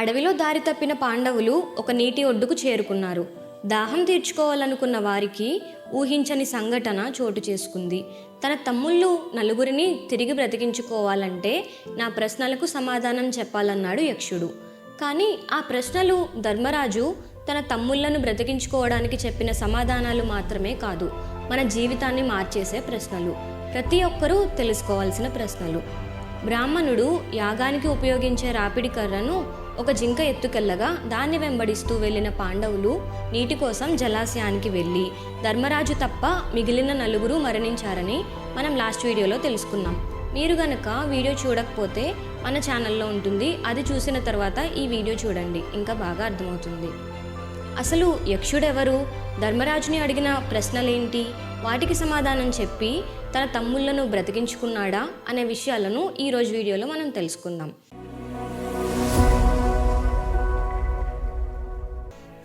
అడవిలో దారి తప్పిన పాండవులు ఒక నీటి ఒడ్డుకు చేరుకున్నారు. దాహం తీర్చుకోవాలనుకున్న వారికి ఊహించని సంఘటన చోటు చేసుకుంది. తన తమ్ముళ్ళు నలుగురిని తిరిగి బ్రతికించుకోవాలంటే నా ప్రశ్నలకు సమాధానం చెప్పాలన్నాడు యక్షుడు. కానీ ఆ ప్రశ్నలు ధర్మరాజు తన తమ్ముళ్ళను బ్రతికించుకోవడానికి చెప్పిన సమాధానాలు మాత్రమే కాదు మన జీవితాన్ని మార్చేసే ప్రశ్నలు. ప్రతి ఒక్కరూ తెలుసుకోవాల్సిన ప్రశ్నలు. బ్రాహ్మణుడు యాగానికి ఉపయోగించే రాపిడి కర్రను ఒక జింక ఎత్తుకెళ్ళగా దాన్ని వెంబడిస్తూ వెళ్ళిన పాండవులు నీటి కోసం జలాశయానికి వెళ్ళి ధర్మరాజు తప్ప మిగిలిన నలుగురు మరణించారని మనం లాస్ట్ వీడియోలో తెలుసుకున్నాం. మీరు గనక వీడియో చూడకపోతే మన ఛానల్లో ఉంటుంది. అది చూసిన తర్వాత ఈ వీడియో చూడండి. ఇంకా బాగా అర్థమవుతుంది. అసలు యక్షుడెవరు? ధర్మరాజుని అడిగిన ప్రశ్నలేంటి? వాటికి సమాధానం చెప్పి తన తమ్ముళ్ళను బ్రతికించుకున్నాడా? అనే విషయాలను ఈరోజు వీడియోలో మనం తెలుసుకుందాం.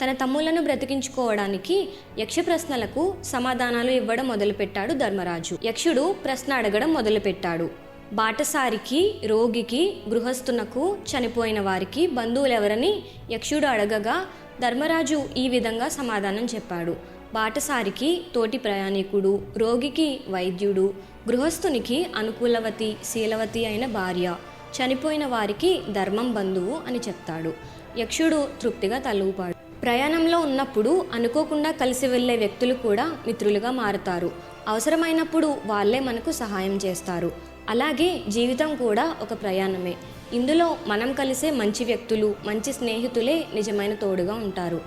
తన తమ్ములను బ్రతికించుకోవడానికి యక్ష ప్రశ్నలకు సమాధానాలు ఇవ్వడం మొదలుపెట్టాడు ధర్మరాజు. యక్షుడు ప్రశ్న అడగడం మొదలుపెట్టాడు. బాటసారికి రోగికి గృహస్థునకు చనిపోయిన వారికి బంధువులెవరని యక్షుడు అడగగా ధర్మరాజు ఈ విధంగా సమాధానం చెప్పాడు. బాటసారికి తోటి ప్రయాణికుడు రోగికి వైద్యుడు గృహస్థునికి అనుకూలవతి శీలవతి అయిన భార్య చనిపోయిన వారికి ధర్మం బంధువు అని చెప్తాడు. యక్షుడు తృప్తిగా తలూపాడు. ప్రయాణంలో ఉన్నప్పుడు అనుకోకుండా కలిసి వెళ్ళే వ్యక్తులు కూడా మిత్రులుగా మారుతారు. అవసరమైనప్పుడు వాళ్ళే మనకు సహాయం చేస్తారు. అలాగే జీవితం కూడా ఒక ప్రయాణమే. ఇందులో మనం కలిసే మంచి వ్యక్తులు మంచి స్నేహితులే నిజమైన తోడుగా ఉంటారు.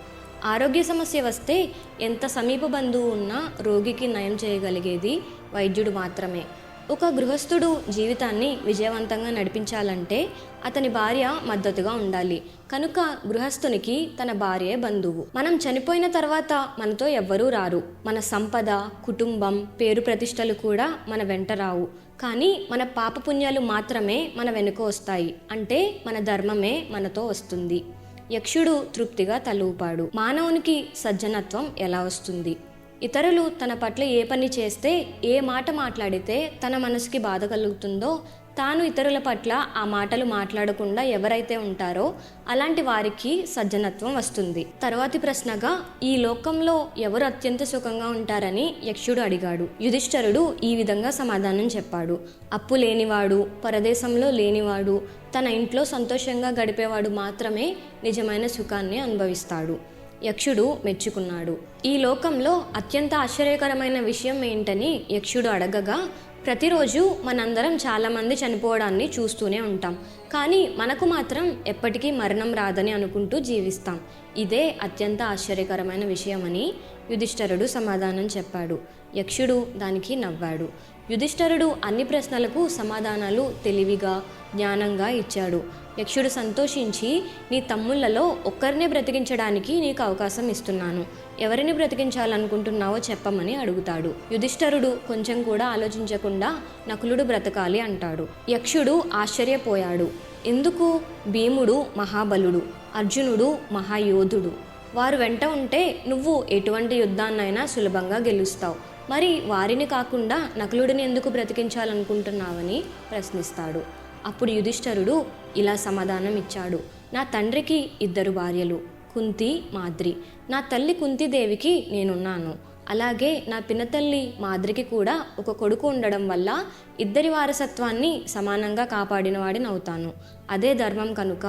ఆరోగ్య సమస్య వస్తే ఎంత సమీప బంధువు ఉన్నా రోగికి నయం చేయగలిగేది వైద్యుడు మాత్రమే. ఒక గృహస్థుడు జీవితాన్ని విజయవంతంగా నడిపించాలంటే అతని భార్య మద్దతుగా ఉండాలి. కనుక గృహస్థునికి తన భార్యే బంధువు. మనం చనిపోయిన తర్వాత మనతో ఎవ్వరూ రారు. మన సంపద కుటుంబం పేరు ప్రతిష్టలు కూడా మన వెంట రావు. కానీ మన పాపపుణ్యాలు మాత్రమే మన వెనుక వస్తాయి. అంటే మన ధర్మమే మనతో వస్తుంది. యక్షుడు తృప్తిగా తలూపాడు. మానవునికి సజ్జనత్వం ఎలా వస్తుంది? ఇతరులు తన పట్ల ఏ పని చేస్తే ఏ మాట మాట్లాడితే తన మనసుకి బాధ కలుగుతుందో తాను ఇతరుల పట్ల ఆ మాటలు మాట్లాడకుండా ఎవరైతే ఉంటారో అలాంటి వారికి సజ్జనత్వం వస్తుంది. తర్వాతి ప్రశ్నగా ఈ లోకంలో ఎవరు అత్యంత సుఖంగా ఉంటారని యక్షుడు అడిగాడు. యుధిష్ఠరుడు ఈ విధంగా సమాధానం చెప్పాడు. అప్పు లేనివాడు పరదేశంలో లేనివాడు తన ఇంట్లో సంతోషంగా గడిపేవాడు మాత్రమే నిజమైన సుఖాన్ని అనుభవిస్తాడు. యక్షుడు మెచ్చుకున్నాడు. ఈ లోకంలో అత్యంత ఆశ్చర్యకరమైన విషయం ఏంటని యక్షుడు అడగగా ప్రతిరోజు మనందరం చాలామంది చనిపోవడాన్ని చూస్తూనే ఉంటాం. కానీ మనకు మాత్రం ఎప్పటికీ మరణం రాదని అనుకుంటూ జీవిస్తాం. ఇదే అత్యంత ఆశ్చర్యకరమైన విషయమని యుధిష్ఠరుడు సమాధానం చెప్పాడు. యక్షుడు దానికి నవ్వాడు. యుధిష్ఠరుడు అన్ని ప్రశ్నలకు సమాధానాలు తెలివిగా జ్ఞానంగా ఇచ్చాడు. యక్షుడు సంతోషించి నీ తమ్ముళ్ళలో ఒక్కరినే బ్రతికించడానికి నీకు అవకాశం ఇస్తున్నాను. ఎవరిని బ్రతికించాలనుకుంటున్నావో చెప్పమని అడుగుతాడు. యుధిష్ఠరుడు కొంచెం కూడా ఆలోచించకుండా నకులుడు బ్రతకాలి అంటాడు. యక్షుడు ఆశ్చర్యపోయాడు. ఎందుకు? భీముడు మహాబలుడు. అర్జునుడు మహాయోధుడు. వారు వెంట ఉంటే నువ్వు ఎటువంటి యుద్ధాన్నైనా సులభంగా గెలుస్తావు. మరి వారిని కాకుండా నకులుడిని ఎందుకు బ్రతికించాలనుకుంటున్నావని ప్రశ్నిస్తాడు. అప్పుడు యుధిష్ఠరుడు ఇలా సమాధానం ఇచ్చాడు నా తండ్రికి ఇద్దరు భార్యలు కుంతి మాద్రి. నా తల్లి కుంతిదేవికి నేనున్నాను. అలాగే నా పినతల్లి మాద్రికి కూడా ఒక కొడుకు ఉండడం వల్ల ఇద్దరి వారసత్వాన్ని సమానంగా కాపాడినవాడినవుతాను. అదే ధర్మం కనుక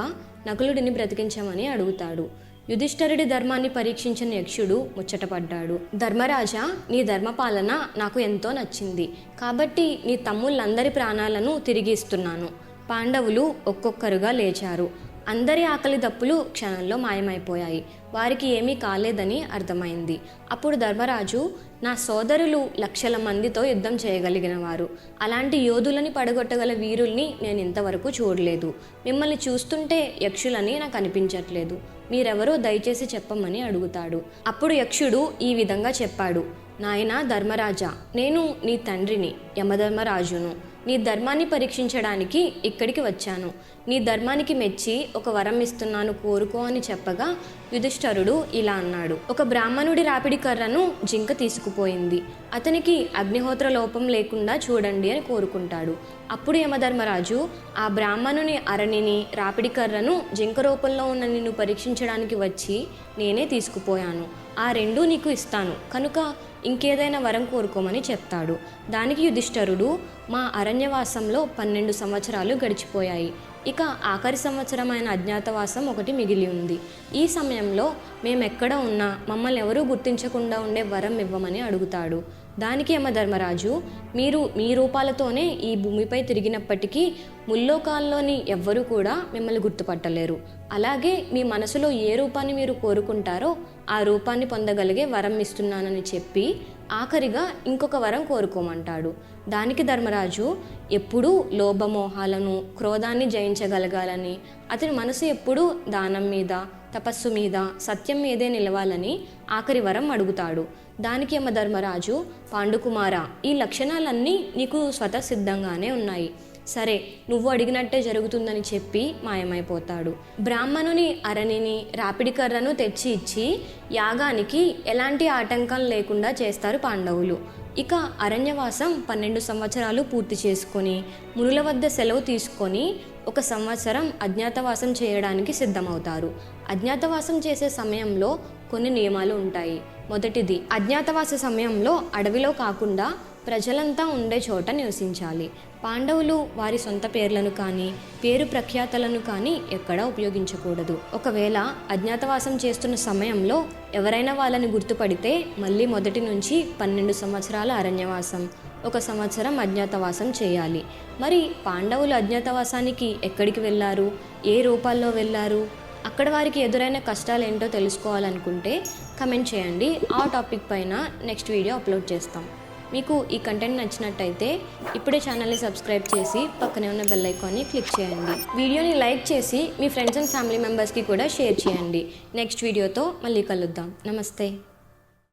నకులుడిని బ్రతికించమని అడుగుతాడు. యుధిష్ఠరుడి ధర్మాన్ని పరీక్షించిన యక్షుడు ముచ్చటపడ్డాడు. ధర్మరాజా నీ ధర్మపాలన నాకు ఎంతో నచ్చింది. కాబట్టి నీ తమ్ముళ్ళందరి ప్రాణాలను తిరిగి ఇస్తున్నాను. పాండవులు ఒక్కొక్కరుగా లేచారు. అందరి ఆకలి దప్పులు క్షణంలో మాయమైపోయాయి. వారికి ఏమీ కాలేదని అర్థమైంది. అప్పుడు ధర్మరాజు నా సోదరులు లక్షల మందితో యుద్ధం చేయగలిగిన వారు అలాంటి యోధులని పడగొట్టగల వీరుల్ని నేను ఇంతవరకు చూడలేదు. మిమ్మల్ని చూస్తుంటే యక్షులని నాకు అనిపించట్లేదు. మీరెవరో దయచేసి చెప్పమని అడుగుతాడు. అప్పుడు యక్షుడు ఈ విధంగా చెప్పాడు. నాయనా ధర్మరాజా నేను నీ తండ్రిని యమధర్మరాజును నీ ధర్మాన్ని పరీక్షించడానికి ఇక్కడికి వచ్చాను. నీ ధర్మానికి మెచ్చి ఒక వరం ఇస్తున్నాను కోరుకో అని చెప్పగా యుధిష్ఠరుడు ఇలా అన్నాడు. ఒక బ్రాహ్మణుడి రాపిడి కర్రను జింక తీసుకుపోయింది. అతనికి అగ్నిహోత్ర లోపం లేకుండా చూడండి అని కోరుకుంటాడు. అప్పుడు యమధర్మరాజు ఆ బ్రాహ్మణుని అరణిని రాపిడి కర్రను జింక రూపంలో ఉన్న నిన్ను పరీక్షించడానికి వచ్చి నేనే తీసుకుపోయాను. ఆ రెండూ నీకు ఇస్తాను. కనుక ఇంకేదైనా వరం కోరుకోమని చెప్తాడు. దానికి యుధిష్ఠరుడు మా అరణ్యవాసంలో పన్నెండు సంవత్సరాలు గడిచిపోయాయి. ఇక ఆఖరి సంవత్సరమైన అజ్ఞాతవాసం ఒకటి మిగిలి ఉంది. ఈ సమయంలో మేమెక్కడ ఉన్నా మమ్మల్ని ఎవరూ గుర్తించకుండా ఉండే వరం ఇవ్వమని అడుగుతాడు. దానికి యమధర్మరాజు మీరు మీ రూపాలతోనే ఈ భూమిపై తిరిగినప్పటికీ ముల్లోకాల్లోని ఎవ్వరూ కూడా మిమ్మల్ని గుర్తుపట్టలేరు. అలాగే మీ మనసులో ఏ రూపాన్ని మీరు కోరుకుంటారో ఆ రూపాన్ని పొందగలిగే వరం ఇస్తున్నానని చెప్పి ఆఖరిగా ఇంకొక వరం కోరుకోమంటాడు. దానికి ధర్మరాజు ఎప్పుడూ లోభమోహాలను క్రోధాన్ని జయించగలగాలని అతని మనసు ఎప్పుడూ దానం మీద తపస్సు మీద సత్యం మీదే నిలవాలని ఆఖరి వరం అడుగుతాడు. దానికి యమధర్మరాజు పాండుకుమార ఈ లక్షణాలన్నీ నీకు స్వతసిద్ధంగానే ఉన్నాయి. సరే నువ్వు అడిగినట్టే జరుగుతుందని చెప్పి మాయమైపోతాడు. బ్రాహ్మణుని అరణిని రాపిడి కర్రను తెచ్చి ఇచ్చి యాగానికి ఎలాంటి ఆటంకం లేకుండా చేస్తారు పాండవులు. ఇక అరణ్యవాసం పన్నెండు సంవత్సరాలు పూర్తి చేసుకొని మునుల వద్ద సెలవు తీసుకొని ఒక సంవత్సరం అజ్ఞాతవాసం చేయడానికి సిద్ధమవుతారు. అజ్ఞాతవాసం చేసే సమయంలో కొన్ని నియమాలు ఉంటాయి. మొదటిది అజ్ఞాతవాస సమయంలో అడవిలో కాకుండా ప్రజలంతా ఉండే చోట నివసించాలి. పాండవులు వారి సొంత పేర్లను కానీ పేరు ప్రఖ్యాతలను కానీ ఎక్కడా ఉపయోగించకూడదు. ఒకవేళ అజ్ఞాతవాసం చేస్తున్న సమయంలో ఎవరైనా వాళ్ళని గుర్తుపడితే మళ్ళీ మొదటి నుంచి పన్నెండు సంవత్సరాల అరణ్యవాసం ఒక సంవత్సరం అజ్ఞాతవాసం చేయాలి. మరి పాండవులు అజ్ఞాతవాసానికి ఎక్కడికి వెళ్ళారు ఏ రూపాల్లో వెళ్ళారు అక్కడ వారికి ఎదురైన కష్టాలు ఏంటో తెలుసుకోవాలనుకుంటే కమెంట్ చేయండి. ఆ టాపిక్ పైన నెక్స్ట్ వీడియో అప్లోడ్ చేస్తాం. మీకు ఈ కంటెంట్ నచ్చినట్టయితే ఇప్పుడే ఛానల్ని సబ్స్క్రైబ్ చేసి పక్కనే ఉన్న బెల్ ఐకాన్ని క్లిక్ చేయండి. వీడియోని లైక్ చేసి మీ ఫ్రెండ్స్ అండ్ ఫ్యామిలీ మెంబర్స్కి కూడా షేర్ చేయండి. నెక్స్ట్ వీడియోతో మళ్ళీ కలుద్దాం. నమస్తే.